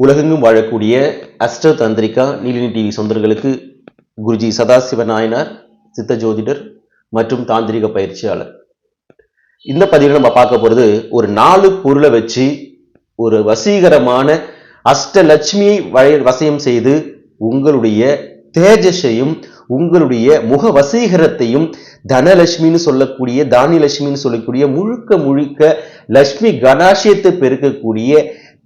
உலகெங்கும் வாழக்கூடிய அஸ்ட்ரோ தந்திரிகா நீலினி டிவி சொந்தர்களுக்கு குருஜி சதாசிவ நாயனார் சித்த ஜோதிடர் மற்றும் தாந்திரிக பயிற்சியாளர். இந்த பதிவில் நம்ம பார்க்க போகிறது ஒரு நாலு பொருளை வச்சு ஒரு வசீகரமான அஷ்டலட்சுமியை வய வசியம் செய்து உங்களுடைய தேஜஸையும் உங்களுடைய முக வசீகரத்தையும் தனலட்சுமின்னு சொல்லக்கூடிய தானியலட்சுமின்னு சொல்லக்கூடிய முழுக்க முழுக்க லட்சுமி கணாசியத்தை பெருக்கக்கூடிய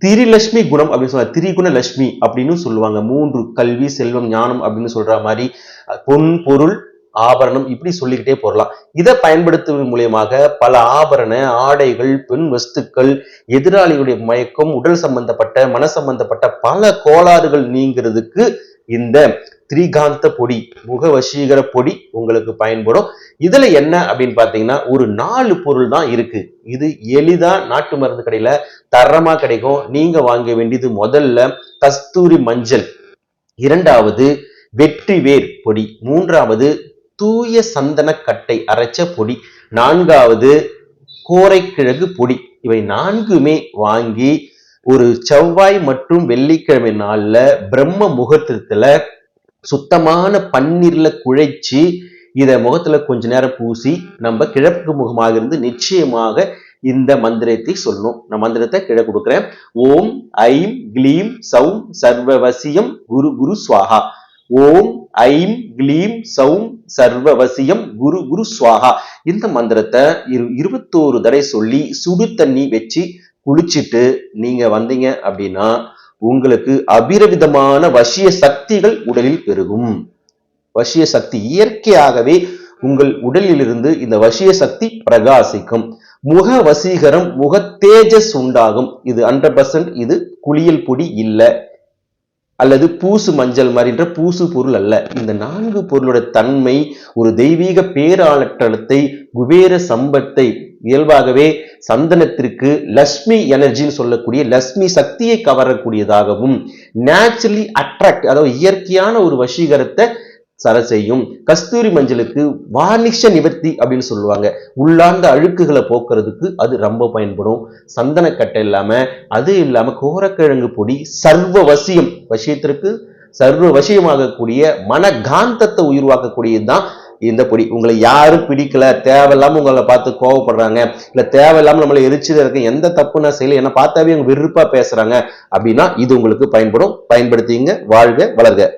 திரிலட்சுமி குணம் அப்படின்னு சொல்ல திரிகுண லட்சுமி அப்படின்னு சொல்லுவாங்க. மூன்று கல்வி செல்வம் ஞானம் அப்படின்னு சொல்ற மாதிரி பொன் பொருள் ஆபரணம் இப்படி சொல்லிக்கிட்டே போறலாம். இதை பயன்படுத்துவதன் மூலியமாக பல ஆபரண ஆடைகள் பெண் வஸ்துக்கள் எதிராளிகளுடைய மயக்கம் உடல் சம்பந்தப்பட்ட மன சம்பந்தப்பட்ட பல கோளாறுகள் நீங்கிறதுக்கு இந்த ஸ்ரீகாந்த பொடி முக வசீகர பொடி உங்களுக்கு பயன்படும். இதுல என்ன அப்படின்னு பாத்தீங்கன்னா ஒரு நாலு பொருள் தான் இருக்கு. இது எளிதா நாட்டு மருந்து கடையில தரமா கிடைக்கும். நீங்க வாங்க வேண்டியது முதல்ல கஸ்தூரி மஞ்சள் இரண்டாவது வெற்றி வேர் பொடி மூன்றாவது தூய சந்தனக்கட்டை அரைச்ச பொடி நான்காவது கோரைக்கிழங்கு பொடி. இவை நான்குமே வாங்கி ஒரு செவ்வாய் மற்றும் வெள்ளிக்கிழமை நாள்ல பிரம்ம முகூர்த்தத்துல சுத்தமான பன்னீர்ல குழைச்சி இதை முகத்துல கொஞ்ச நேரம் பூசி நம்ம கிழக்கு முகமாக இருந்து நிச்சயமாக இந்த மந்திரத்தை சொல்லணும். நான் மந்திரத்தை கிழ கொடுக்குறேன். ஓம் ஐம் க்ளீம் சௌம் சர்வவசியம் குரு குரு சுவாகா. ஓம் ஐம் க்ளீம் சௌம் சர்வவசியம் குரு குரு சுவாகா. இந்த மந்திரத்தை இரு இருபத்தோரு தடவை சொல்லி சுடு தண்ணி வச்சு குளிச்சுட்டு நீங்க வந்தீங்க அப்படின்னா உங்களுக்கு அபிரவிதமான வசிய சக்திகள் உடலில் பெருகும். வசிய சக்தி இயற்கையாகவே உங்கள் உடலிலிருந்து இந்த வசிய சக்தி பிரகாசிக்கும். முக வசீகரம் முக தேஜஸ் உண்டாகும். இது ஹண்ட்ரட் இது குளியல் பொடி இல்லை. அல்லது பூசு மஞ்சள் மாதிரின்ற பூசு பொருள் அல்ல. இந்த நான்கு பொருளோட தன்மை ஒரு தெய்வீக பேராளற்றலத்தை குபேர சம்பத்தை இயல்பாகவே சந்தனத்திற்கு லக்ஷ்மி எனர்ஜின்னு சொல்லக்கூடிய லக்ஷ்மி சக்தியை கவரக்கூடியதாகவும் நேச்சுரலி அட்ராக்ட் அதாவது இயற்கையான ஒரு வசீகரத்தை சர செய்யும். கஸ்தூரி மஞ்சளுக்கு வார்னிஷ நிவர்த்தி அப்படின்னு சொல்லுவாங்க. உள்ளார்ந்த அழுக்குகளை போக்குறதுக்கு அது ரொம்ப பயன்படும். சந்தனக்கட்டை இல்லாம அது இல்லாம கோரக்கிழங்கு பொடி சர்வ வசியம். வசியத்திற்கு சர்வ வசியமாகக்கூடிய மனகாந்தத்தை உருவாக்கக்கூடியதுதான் இந்த பொடி. உங்களை யாரும் பிடிக்கல. தேவையில்லாம உங்களை பார்த்து கோவப்படுறாங்க. இல்ல தேவையில்லாம நம்மளை எரிச்சது இருக்க எந்த தப்பு நான் செய்யல. என்ன பார்த்தாவே அவங்க விருப்பாக பேசுறாங்க. அப்படின்னா இது உங்களுக்கு பயன்படும். பயன்படுத்திங்க வாழ்க வளர்க.